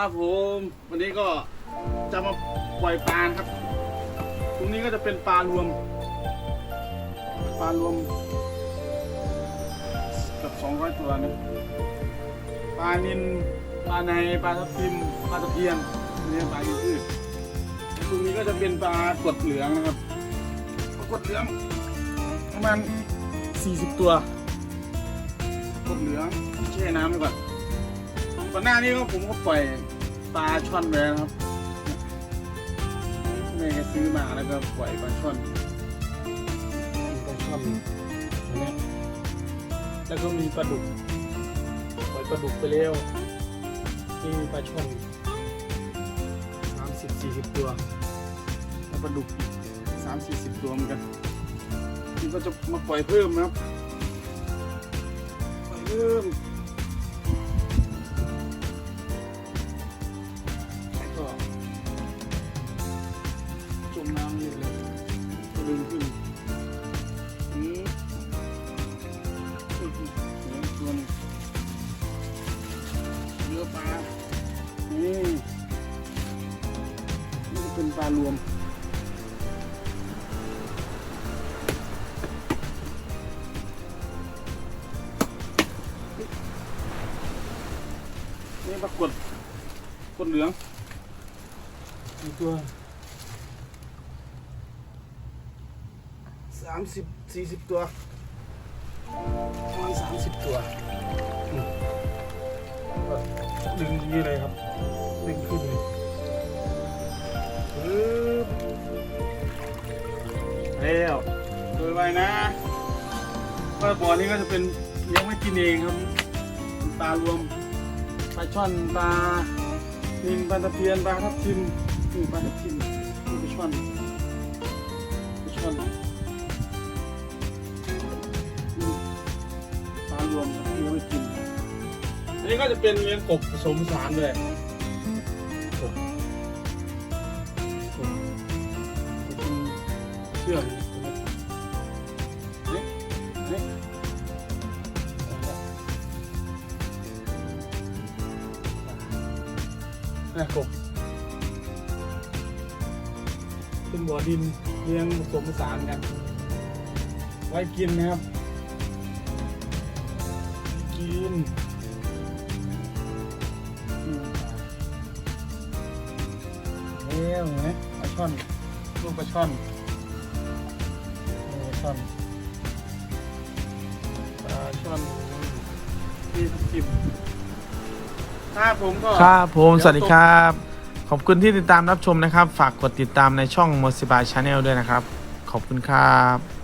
ครับผมวันนี้ก็จะมาปล่อยปลาครับตรงนี้ก็จะเป็นปลารวมปลารวมเกับ 200 ตัวนะปลานินปลาในปลาทับทิมปลาตะเพียนนนี้ปลาอยู่พืชตรงนี้ก็จะเป็นปลากดเหลืองนะครับปลากดเหลืองประมาณ40 ตัวกดเหลืองแช่น้ำไว้ก่อน ก่อนหน้านี้ก็ผมก็ปล่อยปลาช่อนไปแล้วนะครับแม่ก็ซื้อมาแล้วก็ปล่อยปลาช่อนมีปลาช่อนอันนี้แล้วก็มีปลาดุกปล่อยปลาดุกไปแล้วนี่มีปลาช่อนสามสิบสี่สิบตัวแล้วปลาดุกสามสี่สิบตัวเหมือนกันนี่ก็จะมาปล่อยเพิ่มนะครับปล่อยเพิ่ม เรือปลานี่นี่จะเป็นปลารวมนี่ปรากฏกดเหลืองมีตัวสามสิบสี่สิบตัวประมาณสามสิบตัวอืมก็ ดึงอย่างนี้เลยครับ ดึงขึ้นเลยปึ๊บเร็วโดยไวนะก็บ่อนี้ก็จะเป็นเลี้ยงไว้กินเองครับ ปลารวมปลาช่อนปลานินปลาตะเพียนปลาทับทิมนี่ปลาทับทิมนี่ปลาช่อนปลาช่อนปลารวมเลี้ยงไว้กิน นนี้ก็จะเป็นเลี้ยงกบผสมผสานเลยกบกบเนเชื่อมนี่นี่นี่กบเป็นบ่อดินเลี้ยงผสมผสานกันไว้กินนะครับ กิน เอ้ยเห็นไหมปลาช่อนลูกปลาช่อนนี่ปลาช่อนปลาช่อนที่กินถ้าผมก็ครับผมสวัสดีครับ ขอบคุณที่ติดตามรับชมนะครับ ฝากกดติดตามในช่อง m o s i b a y Channel ด้วยนะครับ ขอบคุณครับ